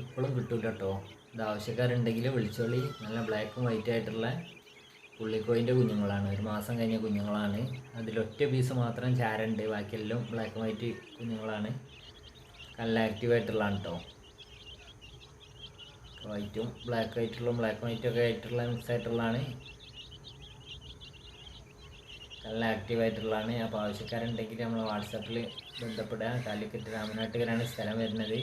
ഇപ്പോഴും കിട്ടൂല കേട്ടോ ഇത് ആവശ്യക്കാരുണ്ടെങ്കിൽ വിളിച്ചോളി. നല്ല ബ്ലാക്കും വൈറ്റ് ആയിട്ടുള്ള പുള്ളിക്കോയിന്റെ കുഞ്ഞുങ്ങളാണ്. ഒരു മാസം കഴിഞ്ഞ കുഞ്ഞുങ്ങളാണ്. അതിലൊറ്റ പീസ് മാത്രം ചാരുണ്ട്. ബാക്കിയെല്ലാം ബ്ലാക്ക് വൈറ്റ് കുഞ്ഞുങ്ങളാണ്. നല്ല ആക്റ്റീവായിട്ടുള്ളതാണ് കേട്ടോ വൈറ്റും ബ്ലാക്ക് ആയിട്ടുള്ള ബ്ലാക്ക് വൈറ്റും ഒക്കെ ആയിട്ടുള്ള മിക്സ് ആയിട്ടുള്ളതാണ്. നല്ല ആക്റ്റീവായിട്ടുള്ളതാണ് അപ്പോൾ ആവശ്യക്കാരുണ്ടെങ്കിൽ നമ്മൾ വാട്സാപ്പിൽ ബന്ധപ്പെടുക. കാലിക്കറ്റ് രാമനാട്ടുകരാണ് സ്ഥലം വരുന്നത്.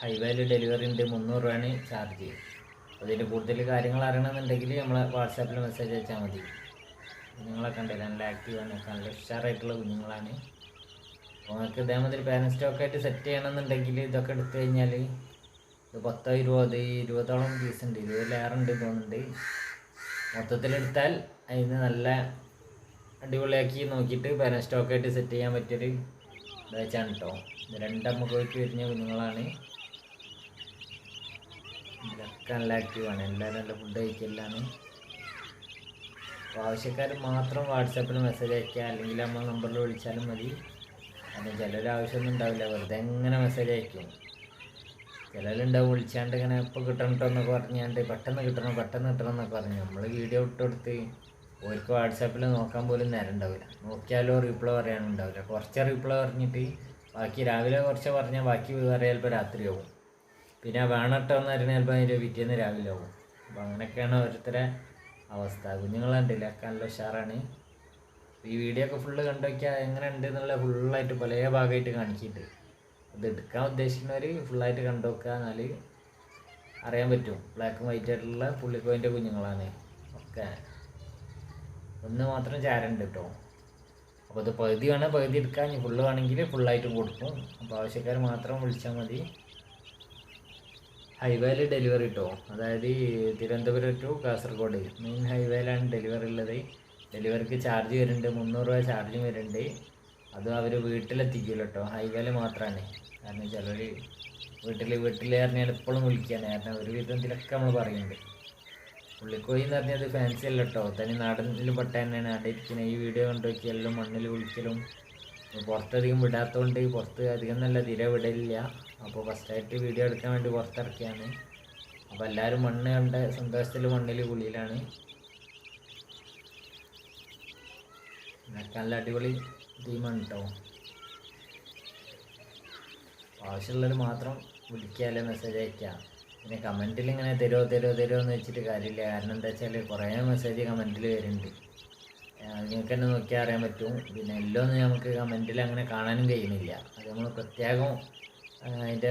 ഹൈവേയിൽ ഡെലിവറി ഉണ്ട് മുന്നൂറ് രൂപയാണ് ചാർജ് അതിൽ കൂടുതൽ കാര്യങ്ങൾ അറിയണമെന്നുണ്ടെങ്കിൽ നമ്മൾ വാട്സാപ്പിൽ മെസ്സേജ് അയച്ചാൽ മതി. കുഞ്ഞുങ്ങളൊക്കെ ഉണ്ട് നല്ല ആക്റ്റീവാണ് നല്ല ഉഷാറായിട്ടുള്ള കുഞ്ഞുങ്ങളാണ്. നമുക്ക് ഇതേമാതിരി പാരന്റ് സ്റ്റോക്കായിട്ട് സെറ്റ് ചെയ്യണമെന്നുണ്ടെങ്കിൽ ഇതൊക്കെ എടുത്തു കഴിഞ്ഞാൽ ഇത് പത്തോ ഇരുപത് ഇരുപതോളം പീസ് ഉണ്ട് ഇരുപത് ഉണ്ട് തോന്നുന്നുണ്ട്. മൊത്തത്തിലെടുത്താൽ അതിന് നല്ല അടിപൊളിയാക്കി നോക്കിയിട്ട് പാരൻ സ്റ്റോക്കായിട്ട് സെറ്റ് ചെയ്യാൻ പറ്റിയൊരു ഇതാണ് കേട്ടോ ഇത് രണ്ടമ്മക്കോയ്ക്ക് വരുന്ന കുഞ്ഞുങ്ങളാണ്. ഇതിലൊക്കെ നല്ല ആക്റ്റീവാണ് എല്ലാവരും നല്ല ഫുഡ് കഴിക്കലാണ്. ആവശ്യക്കാർ മാത്രം വാട്സാപ്പിൽ മെസ്സേജ് അയക്കുക അല്ലെങ്കിൽ നമ്മൾ നമ്പറിൽ വിളിച്ചാലും മതി. അതിന് ചിലർ ആവശ്യമൊന്നും ഉണ്ടാവില്ല. വെറുതെ എങ്ങനെ മെസ്സേജ് അയക്കും. ചിലരുണ്ടാവും വിളിച്ചാണ്ട് ഇങ്ങനെ ഇപ്പോൾ കിട്ടണം കേട്ടോ എന്നൊക്കെ പറഞ്ഞാണ്ട് പെട്ടെന്ന് കിട്ടണം പെട്ടെന്ന് കിട്ടണം എന്നൊക്കെ പറഞ്ഞു. നമ്മൾ വീഡിയോ ഇട്ട് കൊടുത്ത് ഓർക്ക് വാട്സാപ്പിൽ നോക്കാൻ പോലും നേരം ഉണ്ടാവില്ല. നോക്കിയാലോ റീപ്ലൈ പറയാനുണ്ടാവില്ല കുറച്ച് റീപ്ലൈ പറഞ്ഞിട്ട് ബാക്കി രാവിലെ കുറച്ച് പറഞ്ഞാൽ ബാക്കി പറയാൻ ചിലപ്പോൾ രാത്രിയാവും പിന്നെ വേണട്ടോ എന്ന് പറഞ്ഞാൽ ചിലപ്പോൾ അതിന്റെ പിറ്റേന്ന് രാവിലെ ആവും. അപ്പോൾ അങ്ങനെയൊക്കെയാണ് ഓരോരുത്തരെ അവസ്ഥ. കുഞ്ഞുങ്ങളുണ്ടില്ല ഒക്കെ നല്ല ഉഷാറാണ്. ഈ വീഡിയോ ഒക്കെ ഫുള്ള് കണ്ടു വയ്ക്കുക എങ്ങനെ ഉണ്ട് എന്നുള്ള ഫുള്ളായിട്ട് പല ഭാഗമായിട്ട് കാണിക്കിയിട്ട് അത് എടുക്കാൻ ഉദ്ദേശിക്കുന്നവർ ഫുള്ളായിട്ട് കണ്ടു വയ്ക്കുക എന്നാൽ അറിയാൻ പറ്റും. ബ്ലാക്ക് വൈറ്റ് ആയിട്ടുള്ള പുള്ളിക്കോയിന്റെ കുഞ്ഞുങ്ങളാണ്. ഒക്കെ ഒന്ന് മാത്രം ചാരുണ്ട് കേട്ടോ അപ്പോൾ ഇത് പകുതി വേണേൽ പകുതി എടുക്കാൻ ഫുള്ള് വേണമെങ്കിൽ ഫുള്ളായിട്ടും കൊടുക്കും. അപ്പോൾ ആവശ്യക്കാർ മാത്രം വിളിച്ചാൽ മതി. ഹൈവേയിൽ ഡെലിവറി കിട്ടുമോ അതായത് തിരുവനന്തപുരം ടു കാസർഗോഡ്. മെയിൻ ഹൈവേയിലാണ് ഡെലിവറി ഉള്ളത്. ഡെലിവറിക്ക് ചാർജ് വരുന്നുണ്ട്. മുന്നൂറ് രൂപ ചാർജും വരുന്നുണ്ട്. അതും അവർ വീട്ടിലെത്തിക്കില്ല കേട്ടോ ഹൈവേയിൽ മാത്രമാണ് കാരണം ചിലർ വീട്ടിൽ വീട്ടിൽ പറഞ്ഞാൽ എപ്പോഴും വിളിക്കുകയാണ് കാരണം ഒരു വിധത്തിലൊക്കെ നമ്മൾ പറയുന്നുണ്ട് പുള്ളിക്കോയി എന്ന് പറഞ്ഞത് ഫാൻസി അല്ല കേട്ടോ തനി നാടനിൽ പെട്ട തന്നെയാണ് അവിടെ ഈ വീഡിയോ കണ്ടു എല്ലാം മണ്ണിൽ വിളിക്കലും പുറത്തധികം വിടാത്തതുകൊണ്ട് പുറത്ത് അധികം നല്ല തിര വിടലില്ല അപ്പോൾ ഫസ്റ്റായിട്ട് വീഡിയോ എടുക്കാൻ വേണ്ടി പുറത്തിറക്കിയാണ്. അപ്പോൾ എല്ലാവരും മണ്ണ് കണ്ട സന്തോഷത്തിൽ മണ്ണിൽ കുളിയിലാണ്. നല്ല അടിപൊളി ടീമാണ് കേട്ടോ ആവശ്യമുള്ളവർ മാത്രം വിളിക്കുക മെസ്സേജ് അയക്കാം പിന്നെ കമന്റിൽ ഇങ്ങനെ തരുമോ തരുമോ തരുമോ എന്ന് വെച്ചിട്ട് കാര്യമില്ല. കാരണം എന്താ വെച്ചാൽ കുറേ മെസ്സേജ് കമന്റിൽ വരുന്നുണ്ട്. നിങ്ങൾക്ക് തന്നെ നോക്കിയാൽ അറിയാൻ പറ്റും. പിന്നെ എല്ലാം ഒന്നും നമുക്ക് കമന്റിൽ അങ്ങനെ കാണാനും കഴിയുന്നില്ല. അത് നമ്മൾ പ്രത്യേകം അതിന്റെ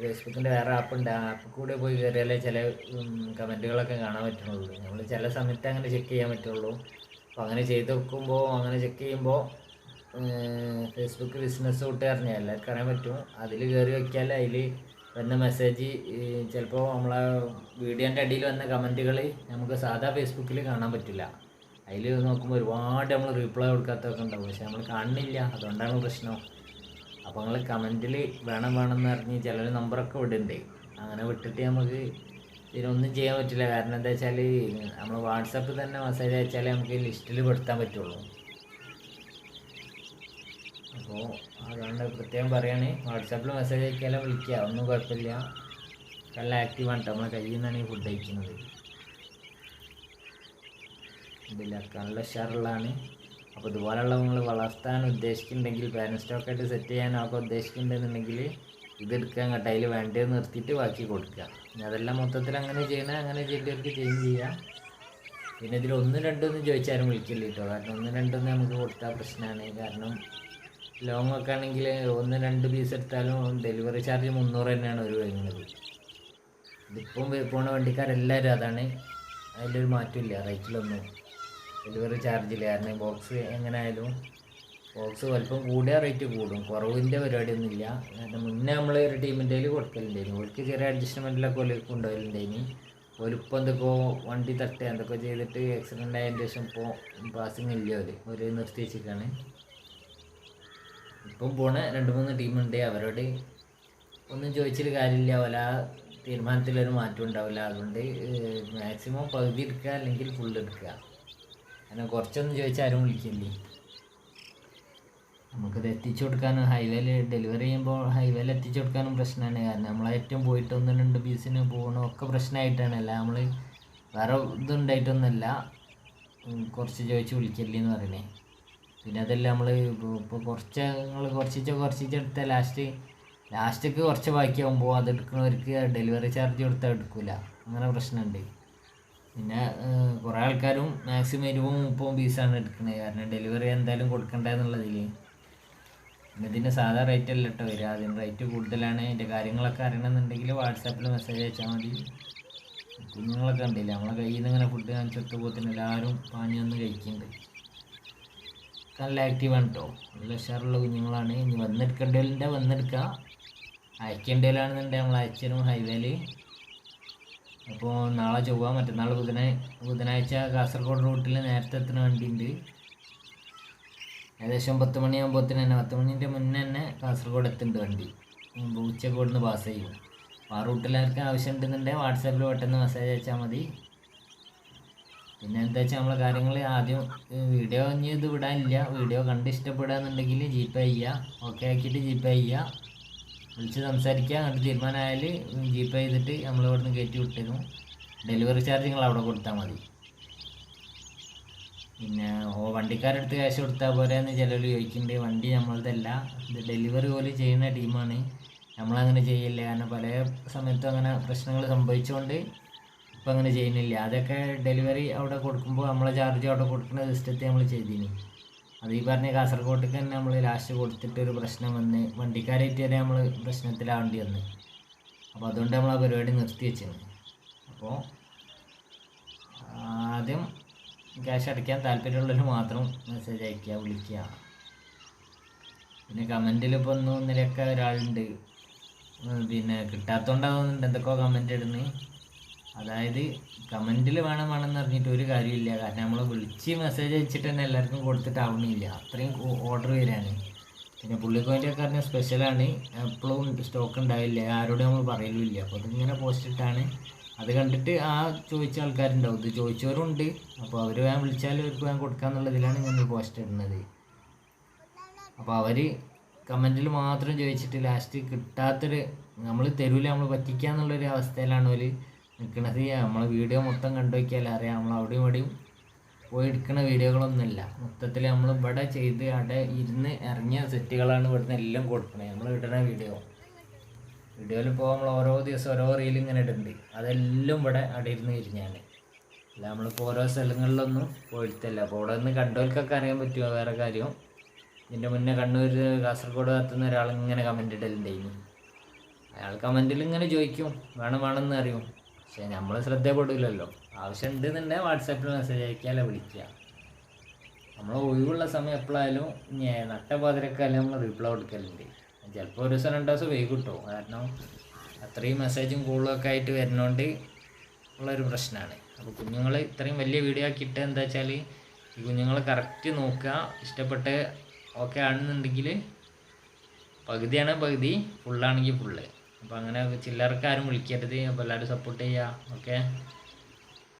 ഫേസ്ബുക്കിന്റെ വേറെ ആപ്പുണ്ട് ആ ആപ്പിൽ കൂടെ പോയി കയറിയാലേ ചില കമന്റുകളൊക്കെ കാണാൻ പറ്റുള്ളൂ. നമ്മൾ ചില സമയത്ത് അങ്ങനെ ചെക്ക് ചെയ്യാൻ പറ്റുള്ളൂ. അപ്പോൾ അങ്ങനെ ചെയ്ത് നോക്കുമ്പോൾ അങ്ങനെ ചെക്ക് ചെയ്യുമ്പോൾ ഫേസ്ബുക്ക് ബിസിനസ് കൂട്ടുകാരനെ എല്ലാവർക്കും അറിയാൻ പറ്റും. അതിൽ കയറി വയ്ക്കാൽ അതിൽ വന്ന മെസ്സേജ് ചിലപ്പോൾ നമ്മളെ വീഡിയോന്റെ അടിയിൽ വന്ന കമന്റുകൾ നമുക്ക് സാധാ ഫേസ്ബുക്കിൽ കാണാൻ പറ്റില്ല. അതിൽ നോക്കുമ്പോൾ ഒരുപാട് നമ്മൾ റീപ്ലൈ കൊടുക്കാത്തൊക്കെ ഉണ്ടാവും. പക്ഷെ നമ്മൾ കാണുന്നില്ല. അതുകൊണ്ടാണ് പ്രശ്നം. അപ്പോൾ നിങ്ങൾ കമന്റിൽ വേണം വേണം എന്ന് പറഞ്ഞ് ചിലർ നമ്പറൊക്കെ വിടുന്നുണ്ട്. അങ്ങനെ വിട്ടിട്ട് നമുക്ക് ഇതിനൊന്നും ചെയ്യാൻ പറ്റില്ല. കാരണം എന്താ വെച്ചാൽ നമ്മൾ വാട്സപ്പിൽ തന്നെ മെസ്സേജ് അയച്ചാലേ നമുക്ക് ലിസ്റ്റിൽ പെടുത്താൻ പറ്റുള്ളൂ. അപ്പോൾ അതുകൊണ്ട് പ്രത്യേകം പറയുകയാണ് വാട്സാപ്പിൽ മെസ്സേജ് അയക്കാലോ വിളിക്കുക ഒന്നും കുഴപ്പമില്ല. നല്ല ആക്റ്റീവാണ് കേട്ടോ നമ്മളെ കയ്യിൽ നിന്നാണ് ഈ ഫുഡ് കഴിക്കുന്നത് ഇതില്ല നല്ല ഉഷാറുള്ളതാണ്. അപ്പോൾ ഇതുപോലുള്ള നിങ്ങൾ വളർത്താൻ ഉദ്ദേശിക്കുന്നുണ്ടെങ്കിൽ പാരൻ സ്റ്റോക്കായിട്ട് സെറ്റ് ചെയ്യാനൊക്കെ ഉദ്ദേശിക്കുന്നുണ്ടെന്നുണ്ടെങ്കിൽ ഇതെടുക്കാൻ കേട്ടോ അതിൽ വേണ്ടത് നിർത്തിയിട്ട് ബാക്കി കൊടുക്കുക. അതെല്ലാം മൊത്തത്തിൽ അങ്ങനെ ചെയ്യണേ അങ്ങനെ ചെയ്യേണ്ടവർക്ക് ചേഞ്ച് ചെയ്യാം. പിന്നെ ഇതിൽ ഒന്ന് രണ്ടൊന്നും ചോദിച്ചാലും വിളിക്കില്ല കേട്ടോ. കാരണം ഒന്ന് രണ്ടൊന്നും നമുക്ക് കൊടുത്താൽ പ്രശ്നമാണ്. കാരണം ലോങ് ഒക്കെ ആണെങ്കിൽ ഒന്ന് രണ്ട് പീസ് എടുത്താലും ഡെലിവറി ചാർജ് മുന്നൂറ് തന്നെയാണ് ഒരു വരുന്നത്. ഇതിപ്പം പോണ വണ്ടിക്കാരെല്ലാവരും അതാണ്. അതിലൊരു മാറ്റമില്ല റേറ്റിലൊന്നും. ഡെലിവറി ചാർജില്ല കാരണം ബോക്സ് എങ്ങനെ ആയാലും ബോക്സ് വലിപ്പം കൂടിയ റേറ്റ് കൂടും. കുറവിന്റെ പരിപാടിയൊന്നുമില്ല. കാരണം മുന്നേ നമ്മൾ ഒരു ടീമിന്റെ കയ്യിൽ കൊടുക്കലുണ്ടായിരുന്നു. ഓർക്ക് ചെറിയ അഡ്ജസ്റ്റ്മെന്റിലൊക്കെ ഓൽ കൊണ്ടുപോകലുണ്ടായിനി ഓലിപ്പോൾ എന്തൊക്കെയോ വണ്ടി തട്ടുക എന്തൊക്കെ ചെയ്തിട്ട് ആക്സിഡന്റ് ആയതിന് ശേഷം ഇപ്പോൾ പാസിങ് ഇല്ല അവർ ഒരു നിർത്തി വെച്ചിട്ടാണ് ഇപ്പം പോണ രണ്ട് മൂന്ന് ടീമുണ്ട് അവരോട് ഒന്നും ചോദിച്ചിട്ട് കാര്യമില്ല. ഓല തീരുമാനത്തിലൊരു മാറ്റം ഉണ്ടാവില്ല. അതുകൊണ്ട് മാക്സിമം പകുതി എടുക്കുക അല്ലെങ്കിൽ ഫുൾ എടുക്കുക. കാരണം കുറച്ചൊന്നും ചോദിച്ചാൽ ആരും വിളിക്കില്ലേ? നമുക്കിത് എത്തിച്ചു കൊടുക്കാനും ഹൈവേയിൽ ഡെലിവറി ചെയ്യുമ്പോൾ ഹൈവേയിൽ എത്തിച്ചു കൊടുക്കാനും പ്രശ്നമാണ് കാരണം നമ്മൾ ഏറ്റവും പോയിട്ട് ഒന്ന് രണ്ട് പീസിന് പോകണം ഒക്കെ പ്രശ്നമായിട്ടാണ് അല്ല നമ്മൾ വേറെ ഇതുണ്ടായിട്ടൊന്നുമല്ല. കുറച്ച് ചോദിച്ച് വിളിക്കല്ലേ എന്ന് പറയണേ. പിന്നെ അതല്ല നമ്മൾ ഇപ്പോൾ കുറച്ച് നിങ്ങൾ കുറച്ചിച്ച് കുറച്ചിച്ച് എടുത്താൽ ലാസ്റ്റ് ലാസ്റ്റേക്ക് കുറച്ച് ബാക്കിയാകുമ്പോൾ അത് എടുക്കുന്നവർക്ക് ഡെലിവറി ചാർജ് കൊടുത്താൽ എടുക്കില്ല അങ്ങനെ പ്രശ്നമുണ്ട്. പിന്നെ കുറേ ആൾക്കാരും മാക്സിമം ഇരുപതും മുപ്പതും പീസാണ് എടുക്കുന്നത് കാരണം ഡെലിവറി എന്തായാലും കൊടുക്കണ്ടെന്നുള്ളതിൽ പിന്നെ ഇതിന്റെ സാധാ റേറ്റ് അല്ല കേട്ടോ വരിക അതിന്റെ റേറ്റ് കൂടുതലാണ്. അതിന്റെ കാര്യങ്ങളൊക്കെ അറിയണമെന്നുണ്ടെങ്കിൽ വാട്സാപ്പിൽ മെസ്സേജ് അയച്ചാൽ മതി. കുഞ്ഞുങ്ങളൊക്കെ ഉണ്ടല്ലേ നമ്മളെ കയ്യിൽ നിന്ന് ഇങ്ങനെ ഫുഡ് കാണിച്ചെടുത്തപ്പോത്തിന് എല്ലാവരും പാഞ്ഞ് വന്ന് കഴിക്കുന്നുണ്ട് നല്ല ആക്റ്റീവാണ് കേട്ടോ നല്ല ഉഷാറുള്ള കുഞ്ഞുങ്ങളാണ്. ഇനി വന്നെടുക്കേണ്ടതിന്റെ വന്നെടുക്കുക അയക്കേണ്ടതിലാണെന്നുണ്ടെങ്കിൽ നമ്മൾ അയച്ചനും ഹൈവേയിൽ അപ്പോൾ നാളെ ചൊവ്വ മറ്റന്നാൾ ബുധന ബുധനാഴ്ച കാസർഗോഡ് റൂട്ടിൽ നേരത്തെ എത്തുന്ന വണ്ടിയുണ്ട്. ഏകദേശം പത്ത് മണിയാകുമ്പോഴത്തേന് തന്നെ പത്ത് മണിന്റെ മുന്നേ തന്നെ കാസർഗോഡ് എത്തുന്നുണ്ട് വണ്ടി. ഉച്ചക്കോട് നിന്ന് പാസ് ചെയ്യും. അപ്പോൾ ആ ആർക്കും ആവശ്യം ഉണ്ടെന്നുണ്ടെങ്കിൽ വാട്സാപ്പിൽ പെട്ടെന്ന് മെസ്സേജ് അയച്ചാൽ മതി. പിന്നെ എന്താ വെച്ചാൽ നമ്മളെ കാര്യങ്ങൾ ആദ്യം വീഡിയോ ഇനി ഇത് വിടാനില്ല. വീഡിയോ കണ്ട് ഇഷ്ടപ്പെടുകയെന്നുണ്ടെങ്കിൽ ജി പേ ചെയ്യുക. ഓക്കെ ആക്കിയിട്ട് ജി പേ ചെയ്യുക. വിളിച്ച് സംസാരിക്കുക എന്നിട്ട് തീരുമാനമായാൽ ജി പേ ചെയ്തിട്ട് നമ്മൾ ഇവിടെ നിന്ന് കയറ്റി വിട്ടിരുന്നു ഡെലിവറി ചാർജ് നിങ്ങൾ അവിടെ കൊടുത്താൽ മതി. പിന്നെ ഓ വണ്ടിക്കാരടുത്ത് ക്യാഷ് കൊടുത്താൽ പോരാന്ന് ചിലർ ചോദിക്കുന്നുണ്ട് വണ്ടി നമ്മളതല്ല. ഇത് ഡെലിവറി പോലും ചെയ്യുന്ന ടീമാണ്. നമ്മളങ്ങനെ ചെയ്യില്ല. കാരണം പല സമയത്തും അങ്ങനെ പ്രശ്നങ്ങൾ സംഭവിച്ചുകൊണ്ട് ഇപ്പം അങ്ങനെ ചെയ്യുന്നില്ല. അതൊക്കെ ഡെലിവറി അവിടെ കൊടുക്കുമ്പോൾ നമ്മളെ ചാർജ് അവിടെ കൊടുക്കുന്ന സിസ്റ്റത്തെ നമ്മൾ ചെയ്തിനി. അത് ഈ പറഞ്ഞ കാസർഗോട്ടേക്ക് തന്നെ നമ്മൾ ലാസ്റ്റ് കൊടുത്തിട്ട് ഒരു പ്രശ്നം വന്ന് വണ്ടിക്കാരായിട്ട് വരെ നമ്മൾ പ്രശ്നത്തിലാവേണ്ടി വന്ന്. അപ്പോൾ അതുകൊണ്ട് നമ്മൾ ആ പരിപാടി നിർത്തി വെച്ചത് അപ്പോൾ ആദ്യം ക്യാഷ് അടയ്ക്കാൻ താല്പര്യമുള്ളവർ മാത്രം മെസ്സേജ് അയക്കുക വിളിക്കുക. പിന്നെ കമന്റിൽ ഇപ്പോൾ ഒന്നും ഒന്നിലൊക്കെ ഒരാളുണ്ട്. പിന്നെ കിട്ടാത്തതുകൊണ്ടാവുന്നുണ്ട് എന്തൊക്കെയോ കമന്റ് ഇടുന്നത് അതായത് കമന്റിൽ വേണം വേണം എന്ന് പറഞ്ഞിട്ട് ഒരു കാര്യമില്ല കാരണം നമ്മൾ വിളിച്ച് മെസ്സേജ് അയച്ചിട്ട് തന്നെ എല്ലാവർക്കും കൊടുത്തിട്ടാവണില്ല അത്രയും ഓർഡർ വരികയാണ്. പിന്നെ പുള്ളിക്കോയിന്റെയൊക്കെ പറഞ്ഞാൽ സ്പെഷ്യലാണ് എപ്പോഴും സ്റ്റോക്ക് ഉണ്ടാവില്ല. ആരോടും നമ്മൾ പറയലുമില്ല. അപ്പോൾ അതിങ്ങനെ പോസ്റ്റ് ഇട്ടാണ്. അത് കണ്ടിട്ട് ആ ചോദിച്ച ആൾക്കാരുണ്ടാവും. ഇത് ചോദിച്ചവരുണ്ട്. അപ്പോൾ അവർ വേഗം വിളിച്ചാൽ അവർക്ക് വേഗം കൊടുക്കാന്നുള്ളതിലാണ് ഞങ്ങൾ പോസ്റ്റ് ഇടുന്നത്. അപ്പോൾ അവർ കമന്റിൽ മാത്രം ചോദിച്ചിട്ട് ലാസ്റ്റ് കിട്ടാത്തൊരു നമ്മൾ തരൂല നമ്മൾ പറ്റിക്കാന്നുള്ളൊരു അവസ്ഥയിലാണ് അവർ നിൽക്കണത് നമ്മളെ വീഡിയോ മൊത്തം കണ്ടു നോക്കിയാൽ അറിയാം. നമ്മൾ അവിടെയും ഇവിടെയും പോയി എടുക്കുന്ന വീഡിയോകളൊന്നുമില്ല. മൊത്തത്തിൽ നമ്മൾ ഇവിടെ ചെയ്ത് അവിടെ ഇരുന്ന് ഇറങ്ങിയ സെറ്റുകളാണ് ഇവിടുന്ന് എല്ലാം കൊടുക്കുന്നത് നമ്മൾ ഇടുന്ന വീഡിയോ. വീഡിയോയിൽ ഇപ്പോൾ നമ്മൾ ഓരോ ദിവസം ഓരോ റീൽ ഇങ്ങനെ ഇടുന്നുണ്ട്. അതെല്ലാം ഇവിടെ അവിടെ ഇരുന്ന് ഇരിഞ്ഞാണ് അല്ല നമ്മളിപ്പോൾ ഓരോ സ്ഥലങ്ങളിലൊന്നും പോയിട്ടല്ല. അപ്പോൾ അവിടെ നിന്ന് കണ്ടവർക്കൊക്കെ അറിയാൻ പറ്റുമോ വേറെ കാര്യം? ഇതിന്റെ മുന്നേ കണ്ണൂർ കാസർഗോഡ് ഭാഗത്തുനിന്ന് ഒരാൾ ഇങ്ങനെ കമന്റ് ഇടലുണ്ടായിരുന്നു അയാൾ കമന്റിൽ ഇങ്ങനെ ചോദിക്കും വേണം വേണമെന്ന് അറിയും പക്ഷേ നമ്മൾ ശ്രദ്ധപ്പെടില്ലല്ലോ ആവശ്യം ഉണ്ടെന്നുണ്ടെങ്കിൽ വാട്സാപ്പിൽ മെസ്സേജ് അയക്കാതെ വിളിക്കുക. നമ്മൾ ഒഴിവുള്ള സമയം എപ്പോഴായാലും ഞ- നട്ട പാതിരക്കാലം നമ്മൾ റിപ്ലൈ കൊടുക്കലുണ്ട്. ചിലപ്പോൾ ഒരു ദിവസം രണ്ട് ദിവസം വൈകി കിട്ടും കാരണം അത്രയും മെസ്സേജും കോളും ഒക്കെ ആയിട്ട് വരുന്നതുകൊണ്ട് ഉള്ളൊരു പ്രശ്നമാണ് അപ്പോൾ കുഞ്ഞുങ്ങൾ ഇത്രയും വലിയ വീഡിയോ ആക്കിയിട്ട് എന്താ വെച്ചാൽ ഈ കുഞ്ഞുങ്ങളെ കറക്റ്റ് നോക്കുക ഇഷ്ടപ്പെട്ട് ഓക്കെ ആണെന്നുണ്ടെങ്കിൽ പകുതിയാണ് പകുതി ഫുള്ളാണെങ്കിൽ ഫുള്ള് അപ്പോൾ അങ്ങനെ ചില്ലറക്കാരും വിളിക്കരുത്. അപ്പോൾ എല്ലാവരും സപ്പോർട്ട് ചെയ്യുക ഓക്കെ